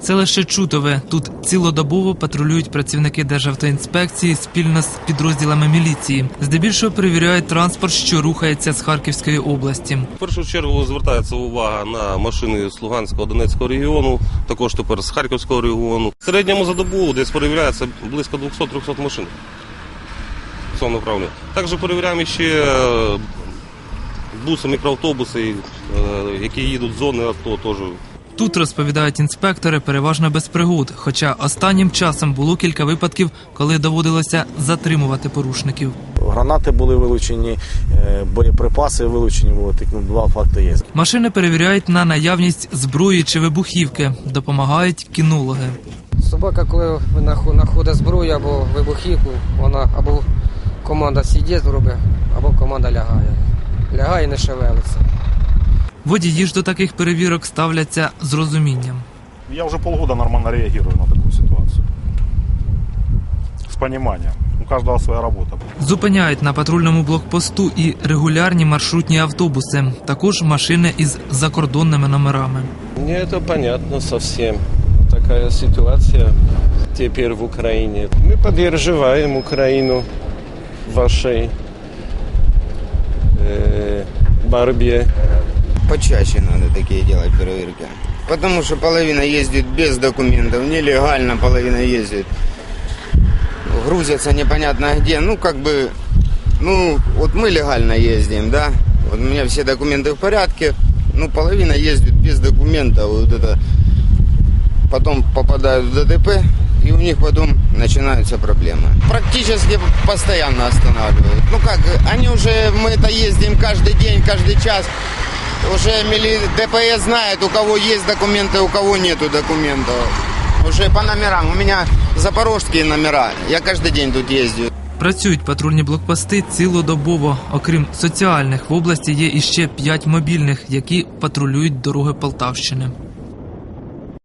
Селище Чутове. Тут цілодобово патрулюють працівники Державтоінспекції спільно з підрозділами міліції. Здебільшого перевіряють транспорт, що рухається з Харківської області. В першу чергу звертається увага на машини з Луганського Донецького регіону, також тепер з Харківського регіону. В середньому за добу десь перевіряється близько 200-300 машин. В. Також перевіряємо ще е, буси, мікроавтобуси, е, які їдуть з зони АТО теж. Тут розповідають інспектори переважно без пригод. Хоча останнім часом було кілька випадків, коли доводилося затримувати порушників. Гранати були вилучені, е, боєприпаси вилучені були. Так, ну, два факти є. Машини перевіряють на наявність зброї чи вибухівки. Допомагають кінологи. Собака, коли наху- знаходить зброю або вибухівку, вона або команда сидить робить, або команда лягає. Лягає і не шевелиться. Водії ж до таких перевірок ставляться з розумінням. Я уже полгода нормально реагирую на такую ситуацию. С пониманием. У каждого своя работа. Зупиняють на патрульному блокпосту і регулярні маршрутні автобуси, також машини із закордонними номерами. Мне это понятно совсем. Такая ситуация теперь в Украине. Мы поддерживаем Украину в вашей э, борьбе. Почаще надо такие делать проверки. Потому что половина ездит без документов, нелегально половина ездит. Грузятся непонятно где. Ну, как бы, ну, вот мы легально ездим, да. Вот у меня все документы в порядке. Ну, половина ездит без документов. Вот это потом попадают в ДТП, и у них потом начинаются проблемы. Практически постоянно останавливают. Ну как, они уже, мы это ездим каждый день, каждый час. Уже мили- ДПС знает, у кого есть документы, у кого нету документов. Уже по номерам. У меня запорожские номера. Я каждый день тут ездю. Працюють патрульні блокпости цілодобово. Окрім соціальних, в області є іще п'ять мобільних, які патрулюють дороги Полтавщини.